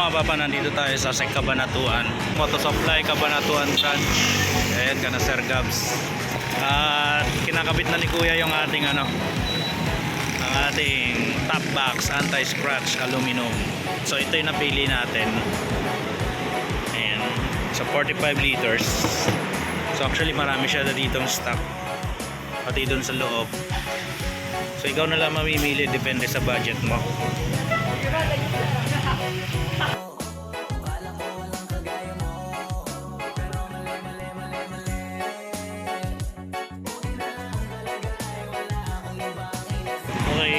Mga papa, nandito tayo sa Sek Kabanatuan. Motosupply Kabanatuan Brand. Ayan ka na Sir Gabs. At kinakabit na ni Kuya yung ating ano, ang ating top box anti-scratch aluminum. So ito yung napili natin. Ayan. So 45 liters. So actually marami siya na ditong stock. Pati dun sa loob. So ikaw na lang mamimili depende sa budget mo.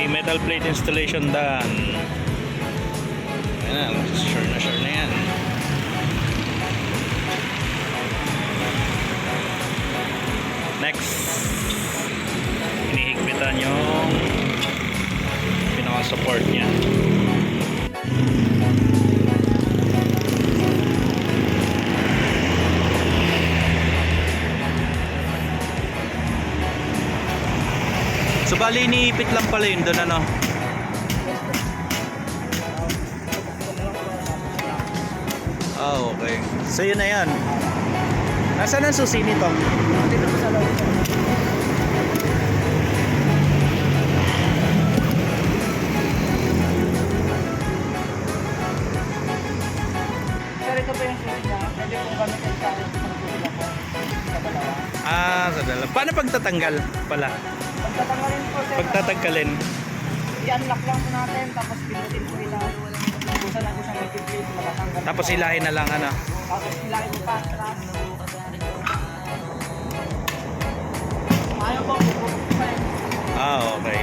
Okay, metal plate installation done. Ayan sure na sure na yan. Next, hinihigpitan yung pinaka-support niya. So bali iniipit lang pala yun doon ano. Ah, okay. So yun na yan. Nasaan ang susi nito? Dito sa loob. Sir, ito po yung susi niya. Pwede Ah, sa dala. Paano pagtatanggal pala? Pagtatanggalin po, sir. Pagtatanggalin. I-unlock lang po natin, tapos pinutin po ila. Ubusan lang po siyang mag-flip, matatanggal. Tapos hilahin na lang ano. Tapos hilahin mo pa. Ayaw po, yun. Ah, okay.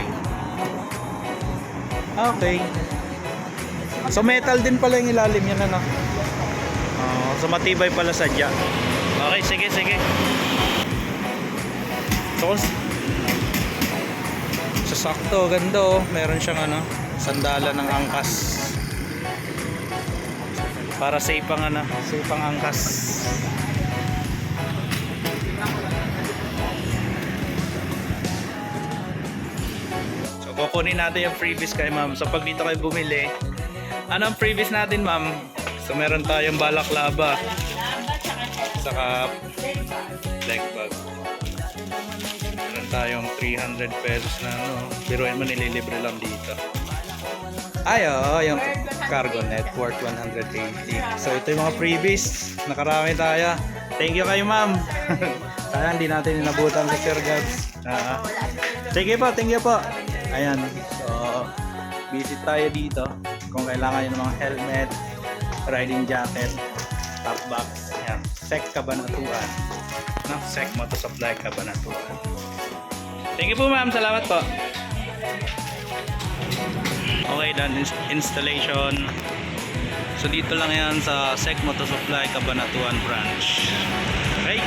Okay. So metal din pala yung ilalim yan ano. Oh, so matibay pala sadya. Okay, sige, sige. So, kung- sa sakto, ganda oh. Meron siyang ano, sandala ng angkas. Para safe ang ano, safe ang angkas. So kukunin natin yung freebies kay ma'am. So pag dito kayo bumili, ano ang freebies natin ma'am? So meron tayong balaklava. Saka leg bag. Meron tayong 300 pesos na ano. Biruin mo nililibre lang dito. Ay, oo, yung cargo net worth 180. So ito yung mga freebies. Nakarami tayo. Thank you kayo ma'am. Sayang hindi natin inabutan si Sir Gabs. Ah. Sige po, thank you po. Ayan. So, visit tayo dito. Kung kailangan nyo ng mga helmet, riding jacket, top box. Ayan. Sec Cabanatuan. No? Sec Moto Supply Cabanatuan. Thank you po ma'am. Salamat po. Okay, done ins- installation. So dito lang yan sa Sec Moto Supply Cabanatuan branch. Okay?